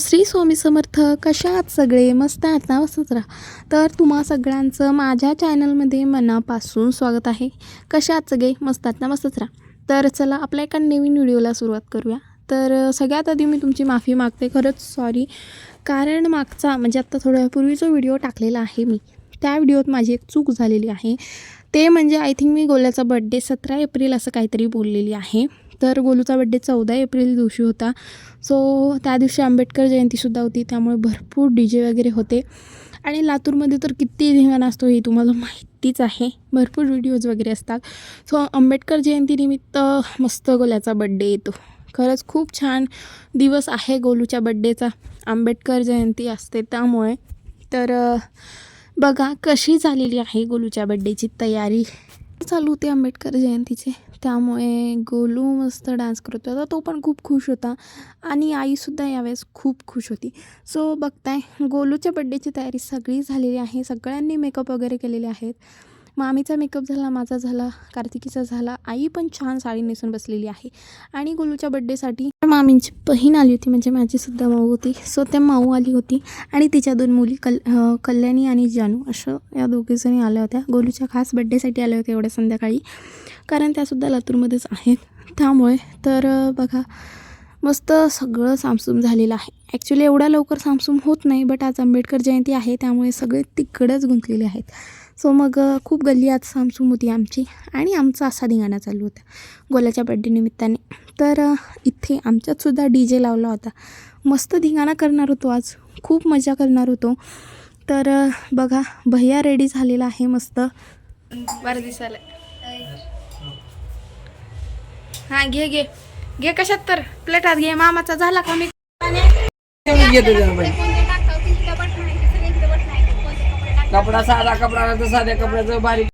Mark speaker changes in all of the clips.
Speaker 1: श्री स्वामी समर्थ कशा आहात सगळे मस्त आहात? ना मस्तच राहा. तर तुम्हा सगळ्यांचं माझ्या चॅनलमध्ये मनापासून स्वागत आहे. कशा आहात सगळे मस्त आहात? ना मस्तच राहा. तर चला आपल्या एका नवीन व्हिडिओला सुरुवात करूया. तर सगळ्यात आधी मी तुमची माफी मागते. खरंच सॉरी कारण मागचा म्हणजे आत्ता थोड्यापूर्वी जो व्हिडिओ टाकलेला आहे मी. त्या व्हिडिओत माझी एक चूक झालेली आहे. ते म्हणजे आय थिंक मी गोल्याचा बड्डे सतरा एप्रिल असं काहीतरी बोललेली आहे. तर गोलूचा बड्डे चौदा एप्रिल दिवशी होता. सो त्या दिवशी आंबेडकर जयंतीसुद्धा होती. त्यामुळे भरपूर डी जे वगैरे होते. आणि लातूरमध्ये तर किती धिंगाणा असतो हे तुम्हाला माहितीच आहे. भरपूर व्हिडिओज वगैरे असतात. सो आंबेडकर जयंतीनिमित्त मस्त गोल्याचा बड्डे येतो. खरंच खूप छान दिवस आहे गोलूच्या बड्डेचा आंबेडकर जयंती असते त्यामुळे. तर बघा कशी झालेली आहे गोलूच्या बड्डेची तयारी. चालू होते आंबेडकर जयंतीचे. त्यामुळे गोलू मस्त डान्स करत होता. तो पण खूप खुश होता. आणि आईसुद्धा यावेळेस खूप खुश होती. सो बघताय गोलूच्या बड्डेची तयारी सगळी झालेली आहे. सगळ्यांनी मेकअप वगैरे केलेले आहेत. मामीचा मेकअप झाला माझा झाला कार्तिकीचा झाला. आई पण छान साडी नेसून बसलेली आहे. आणि गोलूच्या बड्डेसाठी मामींची बहीण आली होती म्हणजे माझीसुद्धा माऊ होती. सो त्या माऊ आली होती आणि तिच्या दोन मुली कल कल्याणी आणि जानू असं या दोघीजणी आल्या होत्या. गोलूच्या खास बड्डेसाठी आल्या होत्या एवढ्या संध्याकाळी. कारण त्यासुद्धा लातूरमध्येच आहेत. त्यामुळे तर बघा मस्त सगळं सामसूम झालेलं आहे. ॲक्च्युली एवढ्या लवकर सामसूम होत नाही बट आज आंबेडकर जयंती आहे त्यामुळे सगळे तिकडंच गुंतलेले आहेत. सो मग खूप गल्ली आज सामसूम होती आमची आणि आमचा असा धिंगाणा चालू होता गोल्याच्या बड्डे निमित्ताने. तर इथे आमच्यातसुद्धा डी जे लावला होता. मस्त धिंगाणा करणार होतो आज. खूप मजा करणार होतो. तर बघा भैया रेडी झालेला आहे मस्त. बरं दिसायला हां घे घे. घे कशात तर? प्लेटात घे. मामाचा झाला का? मी
Speaker 2: कपडा साधा कपडा तर साध्या कपड्याचं बारीक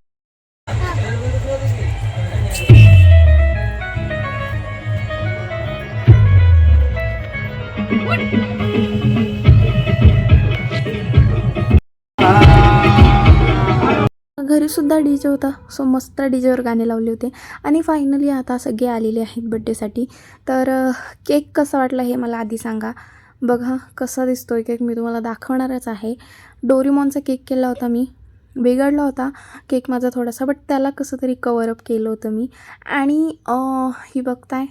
Speaker 1: घरीसुद्धा डी जे होता. सो मस्त डी जेवर गाणे लावले होते. आणि फायनली आता सगळे आलेले आहेत बड्डेसाठी तर केक कसा वाटला हे मला आधी सांगा. बघा कसा दिसतो आहे केक मी तुम्हाला दाखवणारच आहे. डोरीमॉनचा केक केला होता मी. बिघडला होता. केक माझा थोडासा बट त्याला कसं तरी कवरअप केलं होतं मी. आणि ही बघताय.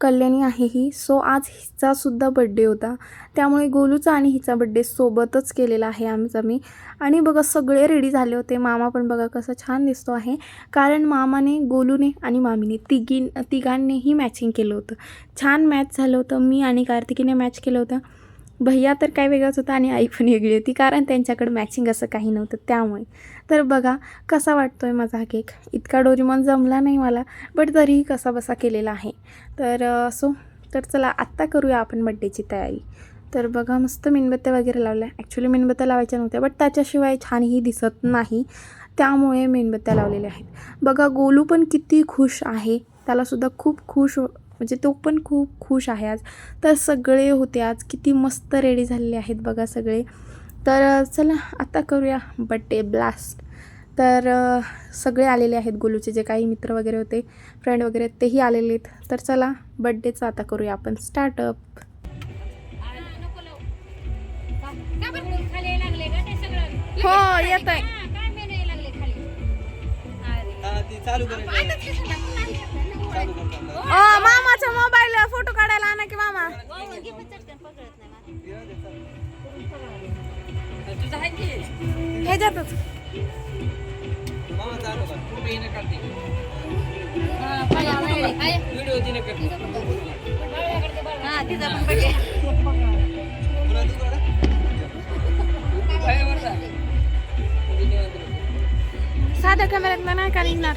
Speaker 1: कल्याणी आहे ही. सो आज हिचासुद्धा बड्डे होता. त्यामुळे गोलूचा आणि हिचा बड्डे सोबतच केलेला आहे आमचा मी. आणि बघा सगळे रेडी झाले होते. मामा पण बघा कसं छान दिसतो आहे. कारण मामाने गोलूने आणि मामीने तिघी तिघांनीही मॅचिंग केलं होतं. छान मॅच झालं होतं. मी आणि कार्तिकीने मॅच केलं होतं. भैया तर काय वेगळाच होता आणि आई पण वेगळी होती कारण त्यांच्याकडे मॅचिंग असं काही नव्हतं त्यामुळे. तर बघा कसा वाटतो आहे माझा हा केक इतका डोरीमॉन जमला नाही मला बट तरीही कसा बसा केलेला आहे. तर असो तर चला आत्ता करूया आपण बड्डेची तयारी. तर बघा मस्त मेणबत्त्या वगैरे लावल्या. ॲक्च्युली मेणबत्त्या लावायच्या नव्हत्या बट त्याच्याशिवाय छानही दिसत नाही. त्यामुळे मेणबत्त्या लावलेल्या आहेत. बघा गोलू पण किती खुश आहे. त्यालासुद्धा खूप खुश म्हणजे तो पण खूप खुश आहे आज. तर सगळे होते आज. किती मस्त रेडी झालेले आहेत बघा सगळे. तर चला आता करूया बड्डे ब्लास्ट तर सगळे आलेले आहेत गोलूचे जे काही मित्र वगैरे होते फ्रेंड वगैरे तेही आलेले आहेत. तर चला बड्डेचं आता करूया आपण. स्टार्टअप हो येत आहे मामाचा मोबाईल फोटो काढायला आणा की मामा?
Speaker 2: तुझं आहे की
Speaker 1: ह्याच्यातच
Speaker 2: व्हिडिओ तिने करते पायावर जा.
Speaker 1: साध्या कॅमेऱ्यात नाही का निघणार?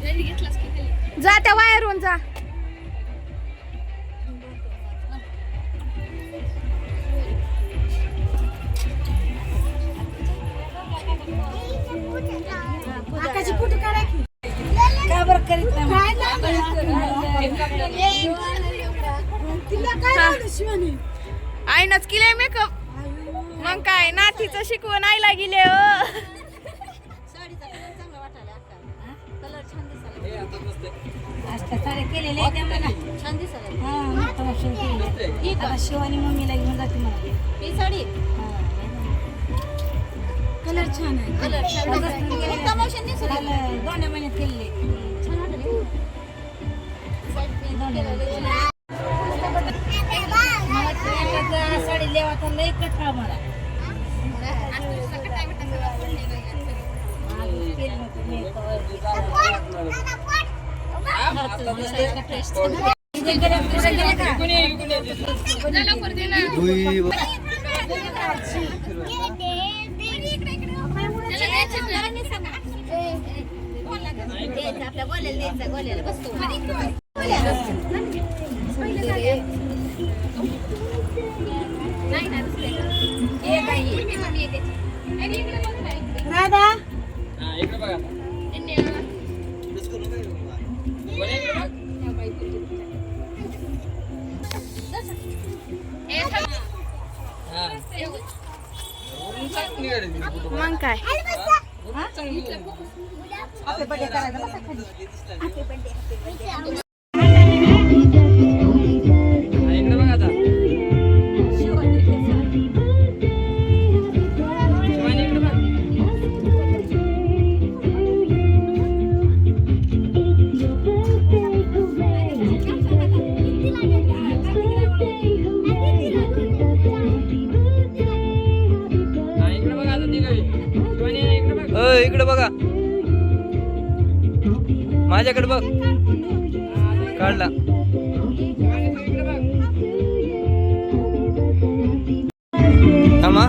Speaker 1: जा त्या वायरहून जा.
Speaker 3: आकाशी फोटो काढा की. का बरं करीत नाही तिला काय लावलं शिवानी
Speaker 1: आईनच केलंय मेकअप मग काय नातीचं शिकवून आईला गेले हो.
Speaker 3: आता शिवानी मम्मीला घेऊन जाते मला. ही साडी. कलर छान आहे. कलर दोंड्या महिन्यात केलेले साडी लेवा तर लई कठा मला.
Speaker 2: हा, इकडे बघा. आता. कोणी
Speaker 1: मग काय?
Speaker 2: वरून चांगली
Speaker 4: माझ्याकडे बघ. काढला. थांबा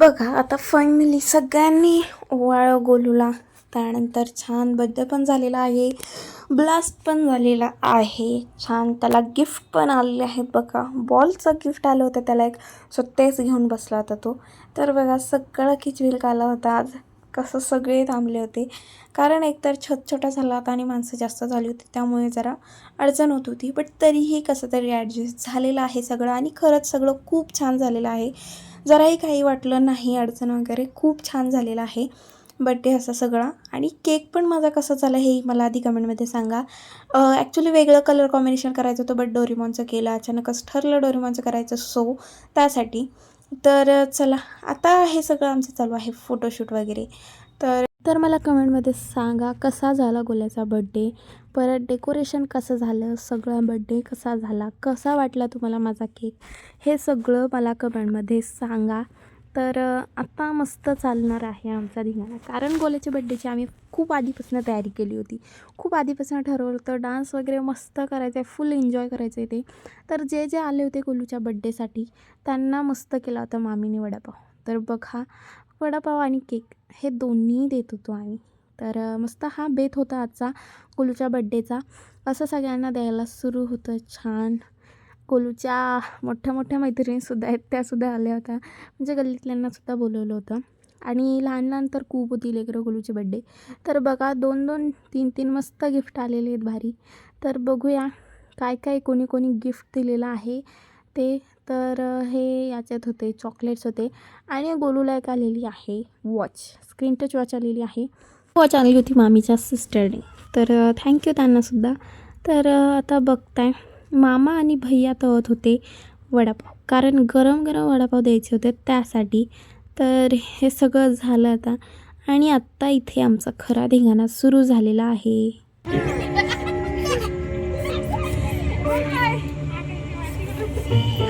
Speaker 1: बघा आता फायनली सगळ्यांनी ओवाळ गोलूला. त्यानंतर छान बड्डे पण झालेला आहे. ब्लास्ट पण झालेला आहे. छान त्याला गिफ्ट पण आलेले आहेत बघा. बॉलचं गिफ्ट आलं होतं त्याला एक. सो तेच घेऊन बसला होता तो. तर बघा सगळं खिचबिल आला होता आज. कसं सगळे थांबले होते. कारण एकतर छत छोटा झाला होता आणि माणसं जास्त झाली होती त्यामुळे जरा अडचण होत होती. बट तरीही कसं तरी ॲडजस्ट झालेलं आहे सगळं आणि खरंच सगळं खूप छान झालेलं आहे. जराही काही वाटलं नाही अडचण वगैरे खूप छान झालेलं आहे. बड्डे असा सगळा. आणि केक पण माझा कसा झाला हे मला आधी कमेंटमध्ये सांगा. ॲक्च्युली वेगळं कलर कॉम्बिनेशन करायचं होतं बट डोरीमॉनचं केलं. अचानकच ठरलं डोरीमॉनचं करायचं सो त्यासाठी. तर चला. आता हे सगळं आमचं चालू आहे फोटोशूट वगैरे. तर तर मला कमेंटमध्ये सांगा कसा झाला गोल्याचा बड्डे परत डेकोरेशन कसं झालं? सगळा बड्डे कसा झाला? कसा वाटला तुम्हाला माझा केक हे सगळं मला कमेंटमध्ये सांगा. तर आत्ता मस्त चालणार आहे आमचा धिंगाणा. कारण गोल्याच्या बड्डेची आम्ही खूप आधीपासून तयारी केली होती. खूप आधीपासून ठरवलं होतं. डान्स वगैरे मस्त करायचं आहे फुल एन्जॉय करायचं आहे ते. तर जे जे आले होते गोलूच्या बड्डेसाठी त्यांना मस्त केला होता मामीने वडापाव. तर बघा वडापाव आणि केक हे दोन्ही देत होतो आम्ही. तर मस्त हा बेत होता आजचा कोलूच्या बड्डेचा असं सगळ्यांना द्यायला सुरू होतं. छान. कोलूच्या मोठ्या मोठ्या मैत्रिणीसुद्धा आहेत त्यासुद्धा आल्या होत्या. म्हणजे गल्लीतल्यांनासुद्धा बोलवलं होतं. आणि लहान लहान तर खूप होती लेकरं गोलूचे बड्डे तर बघा दोन दोन तीन तीन मस्त गिफ्ट आलेले आहेत भारी. तर बघूया काय काय कोणी कोणी गिफ्ट दिलेलं आहे. ते तर हे याच्यात होते चॉकलेट्स होते. आणि गोलूला एक आलेली आहे वॉच स्क्रीन टच वॉच आलेली आहे. वॉच आलेली होती मामीच्या सिस्टरने तर थँक्यू त्यांनासुद्धा तर आता बघताय मामा आणि भैया तळत होते वडापाव. कारण गरम गरम वडापाव द्यायचे होते त्यासाठी. तर हे सगळं झालं आता. आणि आत्ता इथे आमचा खरा धिंगाणा सुरू झालेला आहे.
Speaker 5: Yeah.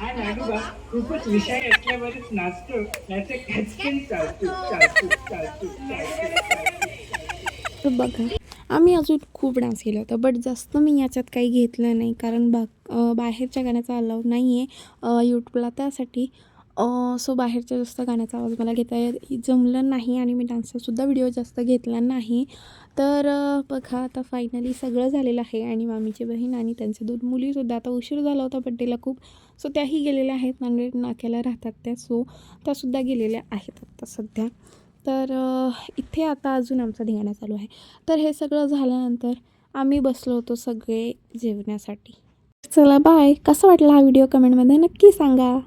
Speaker 5: हा नाडूबा खूपच विषय असल्यावरच नाचतो खचकन चालतो चालतो चालतो
Speaker 1: तर बघा आम्ही अजून खूप डान्स केला होता बट जास्त मी याच्यात काही घेतलं नाही कारण बा बाहेरच्या गाण्याचा अलाव नाही आहे यूट्यूबला त्यासाठी सो बाहेरच्या जास्त गाण्याचा आवाज मला घेता येत जमलं नाही आणि मी डान्सचासुद्धा व्हिडिओ जास्त घेतला नाही. तर बघा आता फायनली सगळं झालेलं आहे आणि मामीची बहीण आणि त्यांच्या दोन मुलीसुद्धा. आता उशीर झाला होता बड्डेला खूप. सो त्याही गेलेल्या आहेत. नांदेड नाक्याला राहतात त्या. सो त्यासुद्धा गेलेल्या आहेत आता सध्या. तर इथे आता अजून आमचा धिंगाणा चालू आहे. तर हे सगळं झाल्यानंतर आम्ही बसलो होतो सगळे जेवण्यासाठी. चला बाय कसा वाटला हा व्हिडिओ कमेंटमध्ये नक्की सांगा.